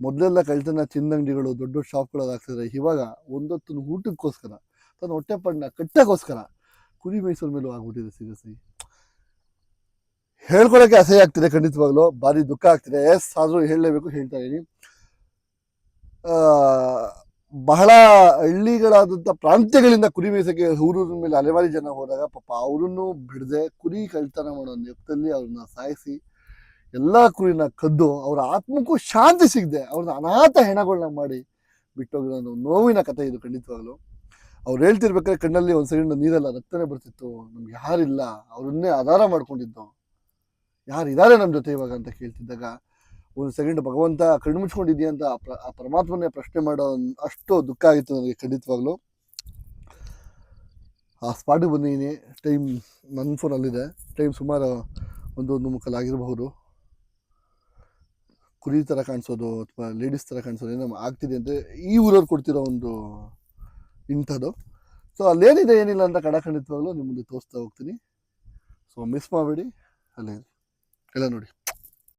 ಮೊದಲೆಲ್ಲ ಕಳ್ತನ ಚಿನ್ನಂಗಡಿಗಳು ದೊಡ್ಡ ದೊಡ್ಡ ಶಾಪ್ಗಳಲ್ಲಿ ಇವಾಗ ಒಂದೊತ್ತು ಊಟಕ್ಕೋಸ್ಕರ ತನ್ನ ಹೊಟ್ಟೆ ಪಣ್ಣ ಕಟ್ಟಕ್ಕೋಸ್ಕರ ಕುರಿ ಮೈಸೂರು ಮೇಲೂ ಆಗ್ಬಿಟ್ಟಿದೆ ಸೀರಿಯಸ್ಲಿ ಹೇಳ್ಕೊಳಕ್ಕೆ ಅಸಹ್ಯ ಆಗ್ತಿದೆ ಖಂಡಿತವಾಗ್ಲೂ. ಭಾರಿ ದುಃಖ ಆಗ್ತಿದೆ. ಎಸ್ ಆದರೂ ಹೇಳಲೇಬೇಕು, ಹೇಳ್ತಾ ಇದ್ದೀನಿ. ಬಹಳ ಹಳ್ಳಿಗಳಾದಂಥ ಪ್ರಾಂತ್ಯಗಳಿಂದ ಕುರಿ ಮೇಯಿಸಕ್ಕೆ ಊರೂರ ಮೇಲೆ ಅಲೆಮಾರಿ ಜನ ಹೋದಾಗ ಪಾಪ ಅವರನ್ನು ಬಿಡದೆ ಕುರಿ ಕಳ್ತನ ಮಾಡೋ ನೆಪದಲ್ಲಿ ಅವ್ರನ್ನ ಸಾಯಿಸಿ ಎಲ್ಲ ಕುರಿನ ಕದ್ದು ಅವರ ಆತ್ಮಕ್ಕೂ ಶಾಂತಿ ಸಿಗದೆ ಅವ್ರನ್ನ ಅನಾಥ ಹೆಣಗಳನ್ನ ಮಾಡಿ ಬಿಟ್ಟೋಗಿರೋ ನೋವಿನ ಕಥೆ ಇದು ಖಂಡಿತವಾಗ್ಲು. ಅವ್ರು ಹೇಳ್ತಿರ್ಬೇಕಾದ್ರೆ ಕಣ್ಣಲ್ಲಿ ಒಂದು ಸೆಕೆಂಡ್ ನೀರೆಲ್ಲ ರಕ್ತನೇ ಬರ್ತಿತ್ತು. ನಮ್ಗೆ ಯಾರಿಲ್ಲ. ಅವ್ರನ್ನೇ ಆಧಾರ ಮಾಡ್ಕೊಂಡಿದ್ದು. ಯಾರು ಇದ್ದಾರೆ ನಮ್ಮ ಜೊತೆ ಇವಾಗ ಅಂತ ಕೇಳ್ತಿದ್ದಾಗ ಒಂದು ಸೆಕೆಂಡ್ ಭಗವಂತ ಕಣ್ಣು ಮುಚ್ಕೊಂಡಿದ್ಯಾ ಅಂತ ಆ ಪ್ರ- ಪರಮಾತ್ಮನೇ ಪ್ರಶ್ನೆ ಮಾಡೋ ಅಷ್ಟು ದುಃಖ ಆಗಿತ್ತು ನನಗೆ ಖಂಡಿತವಾಗ್ಲು. ಆ ಸ್ಪಾಟಿಗೆ ಬಂದಿದ್ದೀನಿ. ಟೈಮ್ ನನ್ನ ಫೋನಲ್ಲಿದೆ ಟೈಮ್ ಸುಮಾರು ಒಂದು ಒಂದು ಕುರಿ ಥರ ಕಾಣಿಸೋದು ಅಥವಾ ಲೇಡೀಸ್ ಥರ ಕಾಣಿಸೋದು ಏನೋ ಆಗ್ತಿದೆ ಅಂತ ಈ ಊರವ್ರು ಕೊಡ್ತಿರೋ ಒಂದು ಇಂಥದ್ದು. ಸೊ ಅಲ್ಲೇನಿದೆ, ಏನಿಲ್ಲ ಅಂತ ಕಡ ಖಂಡಿತವಾಗ್ಲೂ ನಿಮ್ಮ ಮುಂದೆ ತೋರಿಸ್ತಾ ಹೋಗ್ತೀನಿ. ಸೊ ಮಿಸ್ ಮಾಡಬೇಡಿ. ಅಲ್ಲೇ ಎಲ್ಲ ನೋಡಿ.